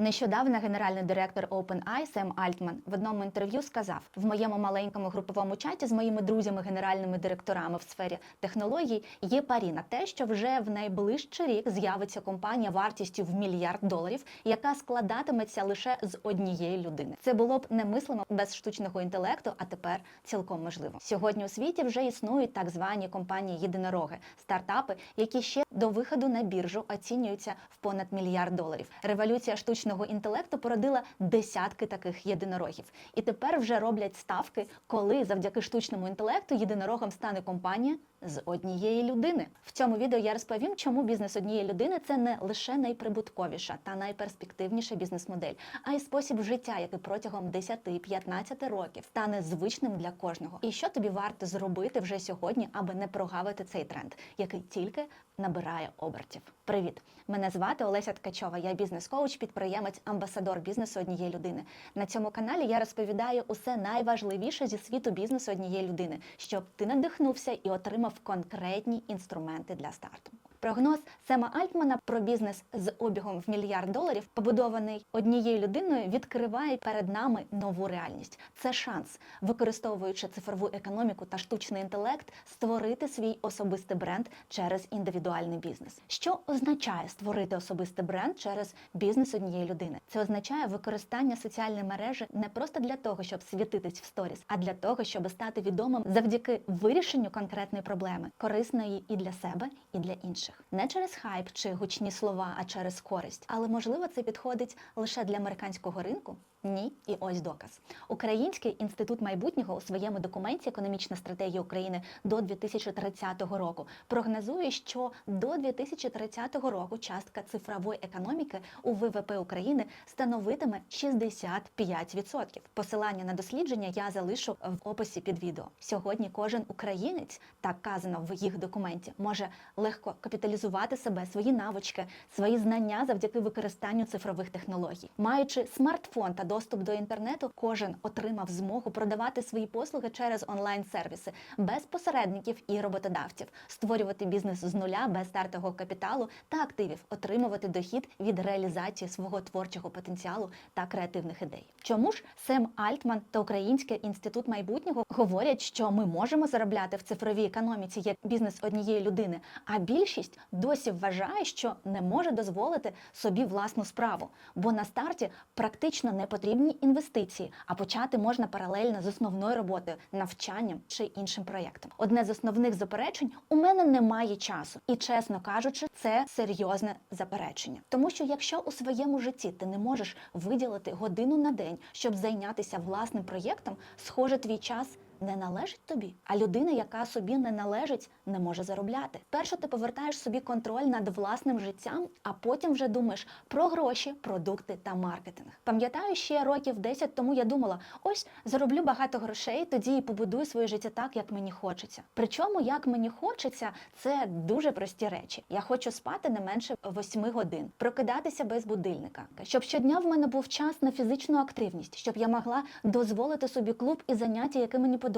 Нещодавно генеральний директор OpenAI Сем Альтман в одному інтерв'ю сказав: в моєму маленькому груповому чаті з моїми друзями, генеральними директорами в сфері технологій є парі на те, що вже в найближчий рік з'явиться компанія вартістю в мільярд доларів, яка складатиметься лише з однієї людини. Це було б немислимо без штучного інтелекту, а тепер цілком можливо. Сьогодні у світі вже існують так звані компанії єдинороги, стартапи, які ще до виходу на біржу оцінюються в понад мільярд доларів. Революція штучного інтелекту породила десятки таких єдинорогів, і тепер вже роблять ставки, коли завдяки штучному інтелекту єдинорогом стане компанія з однієї людини. В цьому відео я розповім, чому бізнес однієї людини це не лише найприбутковіша та найперспективніша бізнес-модель, а й спосіб життя, який протягом 10-15 років стане звичним для кожного. І що тобі варто зробити вже сьогодні, аби не прогавити цей тренд, який тільки набирає обертів. Привіт! Мене звати Олеся Ткачова. Я бізнес-коуч, підприємець, амбасадор бізнесу однієї людини. На цьому каналі я розповідаю усе найважливіше зі світу бізнесу однієї людини, щоб ти надихнувся і отримав конкретні інструменти для старту. Прогноз Сема Альтмана про бізнес з обігом в мільярд доларів, побудований однією людиною, відкриває перед нами нову реальність. Це шанс, використовуючи цифрову економіку та штучний інтелект, створити свій особистий бренд через індивідуальний бізнес. Що означає створити особистий бренд через бізнес однієї людини? Це означає використання соціальної мережі не просто для того, щоб світитись в сторіс, а для того, щоб стати відомим завдяки вирішенню конкретної проблеми, корисної і для себе, і для інших. Не через хайп чи гучні слова, а через користь. Але можливо це підходить лише для американського ринку. Ні, і ось доказ. Український інститут майбутнього у своєму документі Економічна стратегія України до 2030 року прогнозує, що до 2030 року частка цифрової економіки у ВВП України становитиме 65%. Посилання на дослідження я залишу в описі під відео. Сьогодні кожен українець, так казано в їх документі, може легко капіталізувати себе, свої навички, свої знання завдяки використанню цифрових технологій, маючи смартфон та доступ до інтернету, кожен отримав змогу продавати свої послуги через онлайн-сервіси без посередників і роботодавців, створювати бізнес з нуля без стартового капіталу та активів, отримувати дохід від реалізації свого творчого потенціалу та креативних ідей. Чому ж Сем Альтман та Український інститут майбутнього говорять, що ми можемо заробляти в цифровій економіці як бізнес однієї людини, а більшість досі вважає, що не може дозволити собі власну справу, бо на старті практично не потрібні інвестиції, а почати можна паралельно з основною роботою, навчанням чи іншим проєктом. Одне з основних заперечень у мене немає часу, і чесно кажучи, це серйозне заперечення. Тому що якщо у своєму житті ти не можеш виділити годину на день, щоб зайнятися власним проєктом, схоже, твій час. Не належить тобі, а людина, яка собі не належить, не може заробляти. Перше ти повертаєш собі контроль над власним життям, а потім вже думаєш про гроші, продукти та маркетинг. Пам'ятаю, ще років 10 тому я думала: ось зароблю багато грошей, тоді і побудую своє життя так, як мені хочеться. Причому, як мені хочеться, це дуже прості речі. Я хочу спати не менше 8 годин, прокидатися без будильника, щоб щодня в мене був час на фізичну активність, щоб я могла дозволити собі клуб і заняття, які мені подобаються,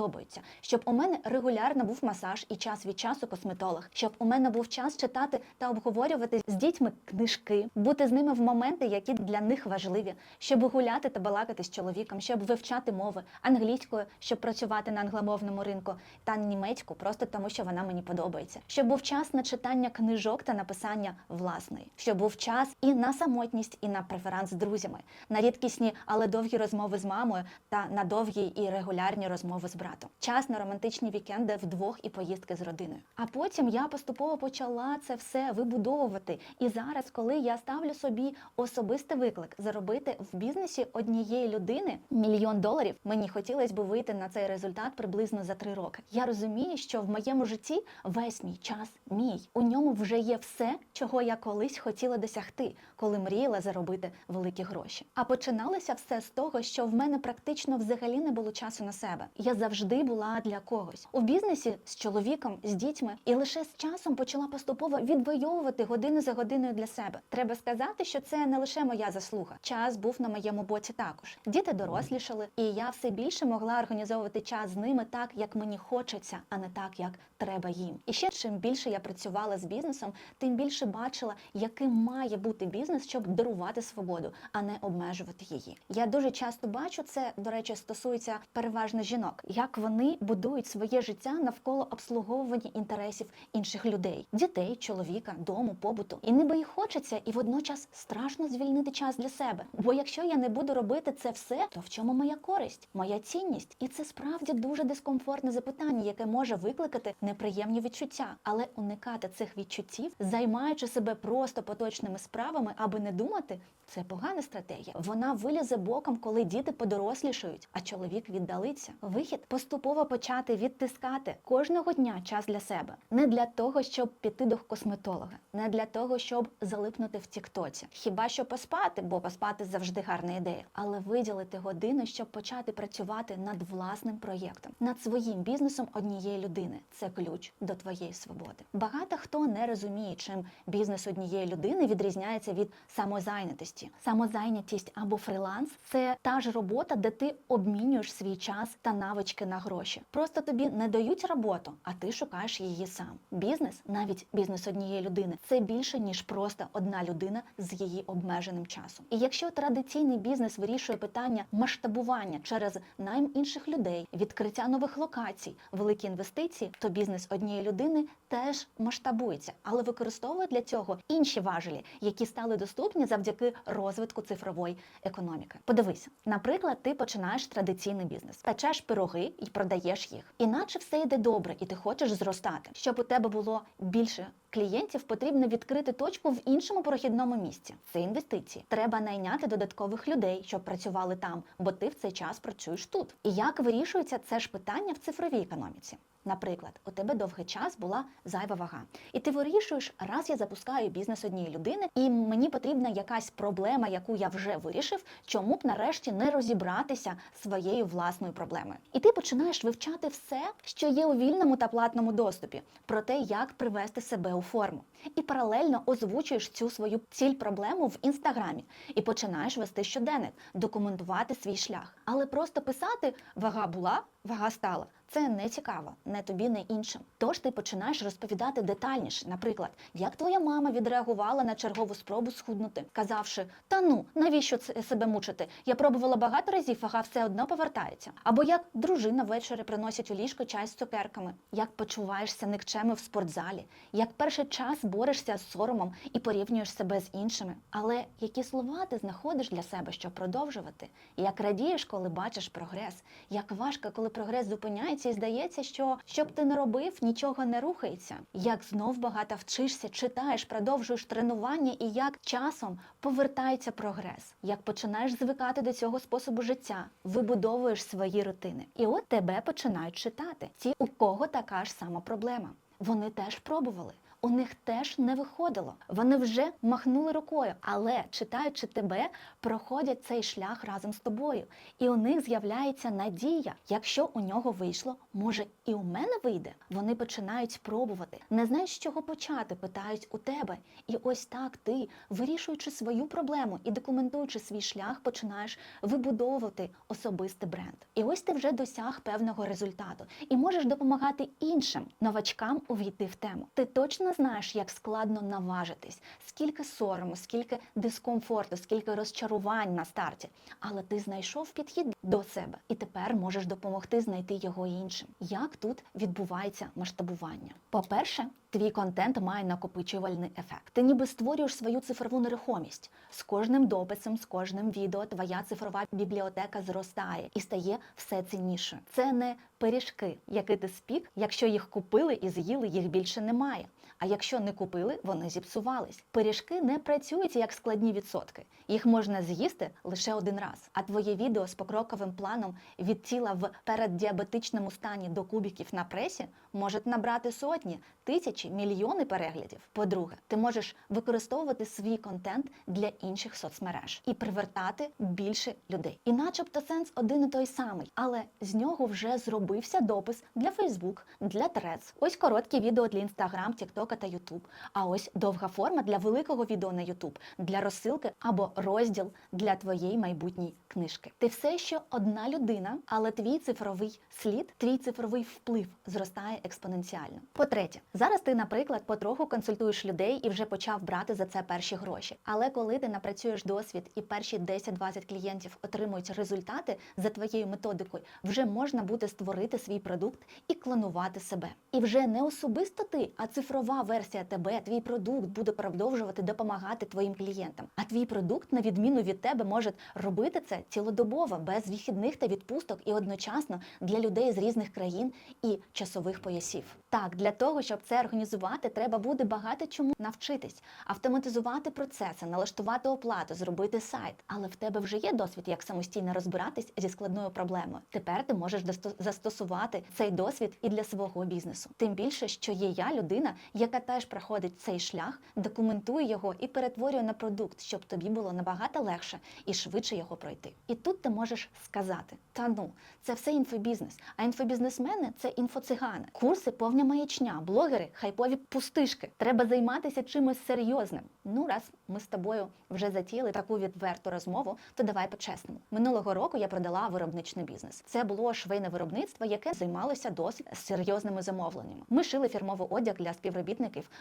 щоб у мене регулярно був масаж і час від часу косметолог, щоб у мене був час читати та обговорювати з дітьми книжки, бути з ними в моменти, які для них важливі, щоб гуляти та балакати з чоловіком, щоб вивчати мови англійською, щоб працювати на англомовному ринку, та німецьку, просто тому, що вона мені подобається, щоб був час на читання книжок та написання власної, щоб був час і на самотність, і на преферанс з друзями, на рідкісні, але довгі розмови з мамою та на довгі і регулярні розмови з братом. Час на романтичні вікенди вдвох і поїздки з родиною. А потім я поступово почала це все вибудовувати. І зараз, коли я ставлю собі особистий виклик заробити в бізнесі однієї людини мільйон доларів, мені хотілося б вийти на цей результат приблизно за три роки. Я розумію, що в моєму житті весь мій час мій. У ньому вже є все, чого я колись хотіла досягти, коли мріяла заробити великі гроші. А починалося все з того, що в мене практично взагалі не було часу на себе. Я завжди завжди була для когось у бізнесі з чоловіком, з дітьми, і лише з часом почала поступово відвоювати годину за годиною для себе. Треба сказати, що це не лише моя заслуга. Час був на моєму боці також. Діти дорослішали, і я все більше могла організовувати час з ними так, як мені хочеться, а не так, як треба їм. І ще чим більше я працювала з бізнесом, тим більше бачила, яким має бути бізнес, щоб дарувати свободу, а не обмежувати її. Я дуже часто бачу це, до речі, стосується переважно жінок, як вони будують своє життя навколо обслуговування інтересів інших людей, дітей, чоловіка, дому, побуту. І ніби і хочеться, і водночас страшно звільнити час для себе. Бо якщо я не буду робити це все, то в чому моя користь, моя цінність? І це справді дуже дискомфортне запитання, яке може викликати неприємні відчуття, але уникати цих відчуттів, займаючи себе просто поточними справами, аби не думати, це погана стратегія. Вона вилізе боком, коли діти подорослішають, а чоловік віддалиться. Вихід поступово почати відтискати кожного дня час для себе, не для того, щоб піти до косметолога, не для того, щоб залипнути в Тіктоці. Хіба що поспати, бо поспати завжди гарна ідея, але виділити годину, щоб почати працювати над власним проєктом, над своїм бізнесом однієї людини. Це ключ до твоєї свободи. Багато хто не розуміє, чим бізнес однієї людини відрізняється від самозайнятості. Самозайнятість або фріланс це та ж робота, де ти обмінюєш свій час та навички на гроші. Просто тобі не дають роботу, а ти шукаєш її сам. Бізнес, навіть бізнес однієї людини, це більше ніж просто одна людина з її обмеженим часом. І якщо традиційний бізнес вирішує питання масштабування через найм інших людей, відкриття нових локацій, великі інвестиції, то бізнес однієї людини теж масштабується, але використовує для цього інші важелі, які стали доступні завдяки розвитку цифрової економіки. Подивися, наприклад, ти починаєш традиційний бізнес, печеш пироги і продаєш їх. Іначе все йде добре, і ти хочеш зростати. Щоб у тебе було більше клієнтів, потрібно відкрити точку в іншому прохідному місці. Це інвестиції. Треба найняти додаткових людей, щоб працювали там, бо ти в цей час працюєш тут. І як вирішується це ж питання в цифровій економіці? Наприклад, у тебе довгий час була зайва вага, і ти вирішуєш, раз я запускаю бізнес однієї людини, і мені потрібна якась проблема, яку я вже вирішив, чому б нарешті не розібратися своєю власною проблемою. І ти починаєш вивчати все, що є у вільному та платному доступі, про те, як привести себе у форму. І паралельно озвучуєш цю свою ціль проблему в інстаграмі і починаєш вести щоденник, документувати свій шлях. Але просто писати вага була, вага стала. Це не цікаво, не тобі, не іншим. Тож ти починаєш розповідати детальніше, наприклад, як твоя мама відреагувала на чергову спробу схуднути, казавши: Та ну, навіщо це себе мучити? Я пробувала багато разів, вага все одно повертається. Або як дружина ввечері приносить у ліжко чай з цукерками, як почуваєшся никчеми в спортзалі, як перший час борешся з соромом і порівнюєш себе з іншими. Але які слова ти знаходиш для себе, щоб продовжувати? Як радієш, коли бачиш прогрес, як важко, коли прогрес зупиняється і здається, що що б ти не робив, нічого не рухається. Як знов багато вчишся, читаєш, продовжуєш тренування, і як часом повертається прогрес, як починаєш звикати до цього способу життя, вибудовуєш свої рутини. І от тебе починають читати. Ті, у кого така ж сама проблема. Вони теж пробували. У них теж не виходило. Вони вже махнули рукою, але читаючи тебе, проходять цей шлях разом з тобою. І у них з'являється надія. Якщо у нього вийшло, може і у мене вийде. Вони починають пробувати. Не знають, з чого почати, питають у тебе. І ось так ти, вирішуючи свою проблему і документуючи свій шлях, починаєш вибудовувати особистий бренд. І ось ти вже досяг певного результату і можеш допомагати іншим новачкам увійти в тему. Ти точно знаєш, як складно наважитись, скільки сорому, скільки дискомфорту, скільки розчарувань на старті. Але ти знайшов підхід до себе і тепер можеш допомогти знайти його іншим. Як тут відбувається масштабування? По-перше, твій контент має накопичувальний ефект. Ти ніби створюєш свою цифрову нерухомість. З кожним дописом, з кожним відео твоя цифрова бібліотека зростає і стає все ціннішою. Це не пиріжки, які ти спік, якщо їх купили і з'їли, їх більше немає. А якщо не купили, вони зіпсувались. Пиріжки не працюють як складні відсотки. Їх можна з'їсти лише один раз. А твоє відео з покроковим планом від тіла в переддіабетичному стані до кубіків на пресі може набрати сотні, тисячі, мільйони переглядів. По-друге, ти можеш використовувати свій контент для інших соцмереж і привертати більше людей. І начебто сенс один і той самий, але з нього вже зробився допис для Facebook, для Threads. Ось короткі відео для Instagram, TikTok та YouTube. А ось довга форма для великого відео на YouTube, для розсилки або розділ для твоєї майбутньої книжки. Ти все ще одна людина, але твій цифровий слід, твій цифровий вплив зростає експоненціально. По-третє, зараз ти, наприклад, потроху консультуєш людей і вже почав брати за це перші гроші. Але коли ти напрацюєш досвід і перші 10-20 клієнтів отримують результати за твоєю методикою, вже можна буде створити свій продукт і клонувати себе. І вже не особисто ти, а цифрова версія тебе, твій продукт буде продовжувати допомагати твоїм клієнтам. А твій продукт, на відміну від тебе, може робити це цілодобово, без вихідних та відпусток, і одночасно для людей з різних країн і часових поясів. Так, для того, щоб це організувати, треба буде багато чому навчитись, автоматизувати процеси, налаштувати оплату, зробити сайт. Але в тебе вже є досвід, як самостійно розбиратись зі складною проблемою. Тепер ти можеш застосувати цей досвід і для свого бізнесу. Тим більше, що є я людина, яка теж проходить цей шлях, документує його і перетворює на продукт, щоб тобі було набагато легше і швидше його пройти. І тут ти можеш сказати: та ну, це все інфобізнес. А інфобізнесмени це інфоцигани. Курси повня маячня, блогери хайпові пустишки. Треба займатися чимось серйозним. Ну, раз ми з тобою вже затіяли таку відверту розмову, то давай по-чесному. Минулого року я продала виробничний бізнес. Це було швейне виробництво, яке займалося досить серйозними замовленнями. Ми шили фірмовий одяг для співробітників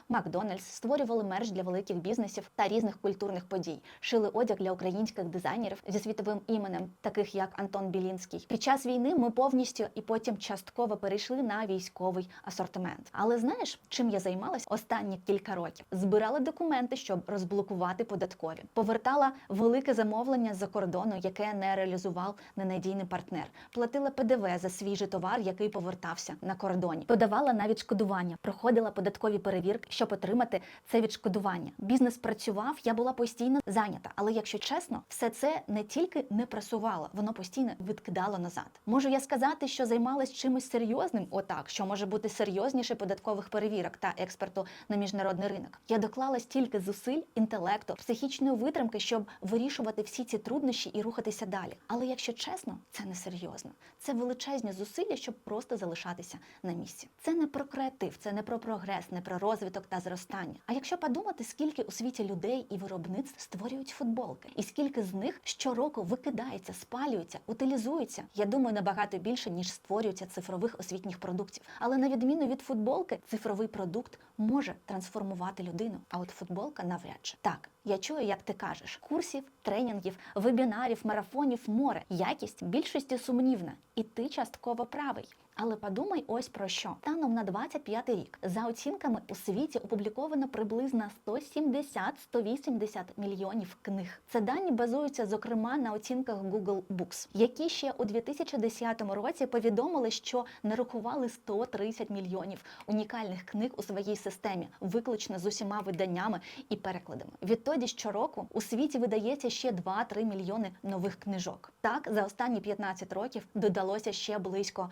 Макдональдс, створювали мерч для великих бізнесів та різних культурних подій. Шили одяг для українських дизайнерів зі світовим іменем, таких як Антон Білінський. Під час війни ми повністю і потім частково перейшли на військовий асортимент. Але знаєш, чим я займалась останні кілька років? Збирала документи, щоб розблокувати податкові, повертала велике замовлення з-за кордону, яке не реалізував ненадійний партнер. Платила ПДВ за свіжий товар, який повертався на кордоні. Подавала на відшкодування, проходила податкові перевірки, щоб отримати це відшкодування. Бізнес працював, я була постійно зайнята. Але якщо чесно, все це не тільки не просувало, воно постійно відкидало назад. Можу я сказати, що займалась чимось серйозним, отак, що може бути серйозніше податкових перевірок та експорту на міжнародний ринок. Я доклала стільки зусиль, інтелекту, психічної витримки, щоб вирішувати всі ці труднощі і рухатися далі. Але якщо чесно, це не серйозно. Це величезні зусилля, щоб просто залишатися на місці. Це не про креатив, це не про прогрес, не про розвиток та зростання. А якщо подумати, скільки у світі людей і виробництв створюють футболки, і скільки з них щороку викидається, спалюється, утилізується, я думаю, набагато більше ніж створюється цифрових освітніх продуктів. Але на відміну від футболки, цифровий продукт може трансформувати людину. А от футболка навряд чи так. Я чую, як ти кажеш, курсів, тренінгів, вебінарів, марафонів море. Якість більшості сумнівна, і ти частково правий. Але подумай ось про що. Станом на 25 рік за оцінками у світі опубліковано приблизно 170-180 мільйонів книг. Це дані базуються зокрема на оцінках Google Books, які ще у 2010 році повідомили, що нарахували 130 мільйонів унікальних книг у своїй системі, виключно з усіма виданнями і перекладами. Відтоді щороку у світі видається ще 2-3 мільйони нових книжок. Так, за останні 15 років додалося ще близько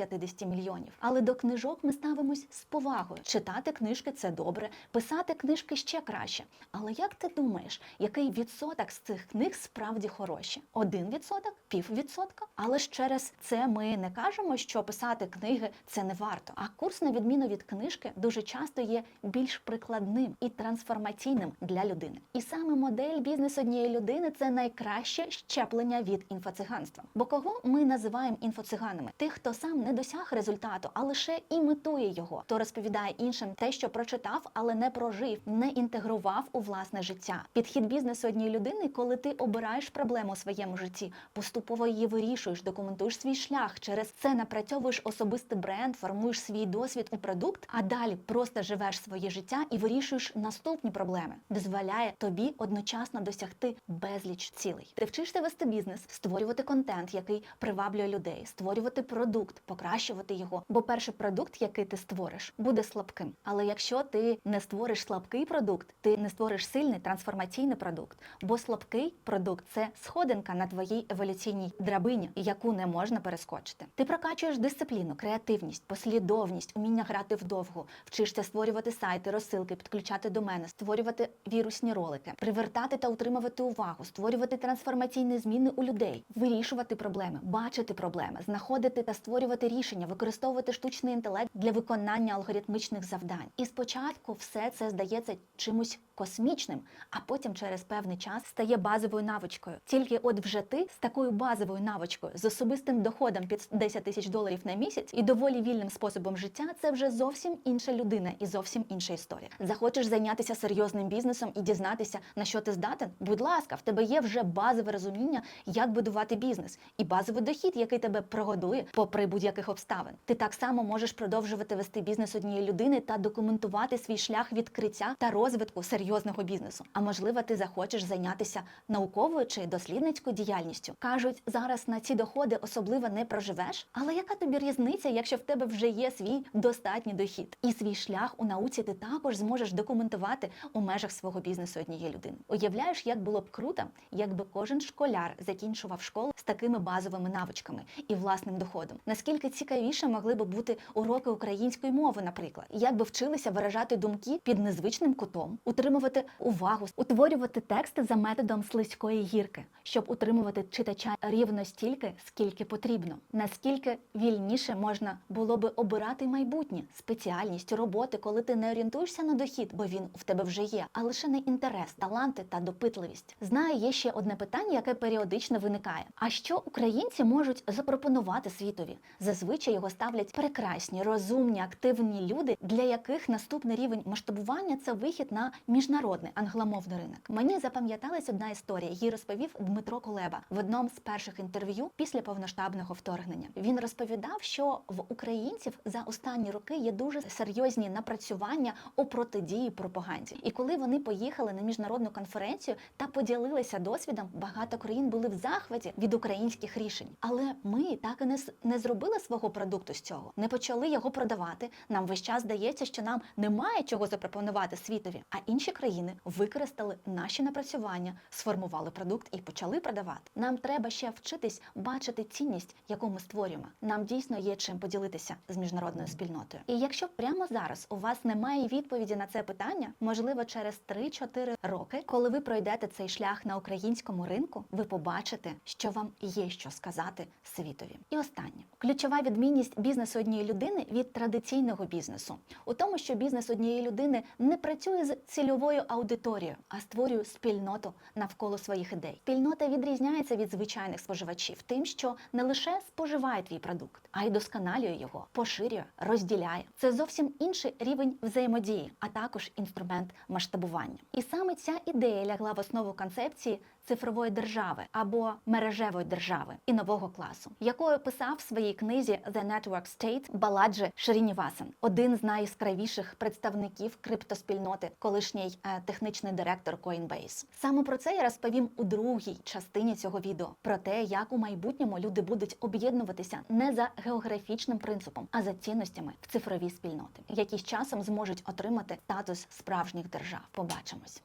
40-50 мільйонів. Але до книжок ми ставимось з повагою. Читати книжки це добре, писати книжки ще краще. Але як ти думаєш, який відсоток з цих книг справді хороші? Один відсоток, пів відсотка? Але ж через це ми не кажемо, що писати книги це не варто. А курс, на відміну від книжки, дуже часто є більш прикладним і трансформаційним для людини. І саме модель бізнес однієї людини це найкраще щеплення від інфоциганства. Бо кого ми називаємо інфоциганами? Тих, хто сам не досяг результату, а лише імітує його, хто розповідає іншим те, що прочитав, але не прожив, не інтегрував у власне життя. Підхід бізнесу однієї людини, коли ти обираєш проблему у своєму житті, поступово її вирішуєш, документуєш свій шлях, через це напрацьовуєш особистий бренд, формуєш свій досвід у продукт, а далі просто живеш своє життя і вирішуєш наступні проблеми, дозволяє тобі одночасно досягти безліч цілей. Ти вчишся вести бізнес, створювати контент, який приваблює людей, створювати продукт, покращувати його. Бо перший продукт, який ти створиш, буде слабким. Але якщо ти не створиш слабкий продукт, ти не створиш сильний трансформаційний продукт. Бо слабкий продукт це сходинка на твоїй еволюційній драбині, яку не можна перескочити. Ти прокачуєш дисципліну, креативність, послідовність, уміння грати вдовго, вчишся створювати сайти, розсилки, підключати до мене, створювати вірусні ролики, привертати та утримувати увагу, створювати трансформаційні зміни у людей, вирішувати проблеми, бачити проблеми, знаходити та створювати рішення, використовувати штучний інтелект для виконання алгоритмічних завдань. І спочатку все це здається чимось космічним, а потім через певний час стає базовою навичкою. Тільки от вже ти з такою базовою навичкою, з особистим доходом під 10 тисяч доларів на місяць і доволі вільним способом життя, це вже зовсім інша людина і зовсім інша історія. Захочеш зайнятися серйозним бізнесом і дізнатися, на що ти здатен? Будь ласка, в тебе є вже базове розуміння, як будувати бізнес, і базовий дохід, який тебе прогодує, попри будь-яких обставин. Ти так само можеш продовжувати вести бізнес однієї людини та документувати свій шлях відкриття та розвитку серйозного бізнесу. А можливо, ти захочеш зайнятися науковою чи дослідницькою діяльністю. кажуть, зараз на ці доходи особливо не проживеш. Але яка тобі різниця, якщо в тебе вже є свій достатній дохід? І свій шлях у науці ти також зможеш документувати у межах свого бізнесу однієї людини. Уявляєш, як було б круто, якби кожен школяр закінчував школу з такими базовими навичками і власним доходом. Наскільки цікавіше могли б бути уроки української мови, наприклад, як би вчилися виражати думки під незвичним кутом, утримувати увагу, утворювати тексти за методом слизької гірки, щоб утримувати читача рівно стільки, скільки потрібно. Наскільки вільніше можна було би обирати майбутнє, спеціальність, роботи, коли ти не орієнтуєшся на дохід, бо він в тебе вже є, а лише на інтерес, таланти та допитливість. Знаю, є ще одне питання, яке періодично виникає: а що українці можуть запропонувати світові? Зазвичай його ставлять прекрасні, розумні, активні люди, для яких наступний рівень масштабування це вихід на міжнародний англомовний ринок. Мені запам'яталась одна історія. Її розповів Дмитро Кулеба в одному з перших інтерв'ю після повноштабного вторгнення. Він розповідав, що в українців за останні роки є дуже серйозні напрацювання у протидії пропаганді. І коли вони поїхали на міжнародну конференцію та поділилися досвідом, багато країн були в захваті від українських рішень. Але ми так і не, не зробили свого продукту з цього, не почали його продавати. Нам весь час здається, що нам немає чого запропонувати світові. А інші країни використали наші напрацювання, сформували продукт і почали продавати. Нам треба ще вчитись бачити цінність, яку ми створюємо. Нам дійсно є чим поділитися з міжнародною спільнотою. І якщо прямо зараз у вас немає відповіді на це питання, можливо, через 3-4 роки, коли ви пройдете цей шлях на українському ринку, ви побачите, що вам є що сказати світові. І останнє ключова відмінність бізнесу однієї людини від традиційного бізнесу у тому, що бізнес однієї людини не працює з цільовою аудиторією, а створює спільноту навколо своїх ідей. Спільнота відрізняється від звичайних споживачів тим, що не лише споживає твій продукт, а й досконалює його, поширює, розділяє. Це зовсім інший рівень взаємодії, а також інструмент масштабування. І саме ця ідея лягла в основу концепції цифрової держави або мережевої держави і нового класу, якою писав в своїй книзі The Network State Баладжи Шрінівасан, один з найяскравіших представників криптоспільноти, колишній е, технічний директор Coinbase. Саме про це я розповім у другій частині цього відео про те, як у майбутньому люди будуть об'єднуватися не за географічним принципом, а за цінностями в цифровій спільноти, які з часом зможуть отримати статус справжніх держав. Побачимось.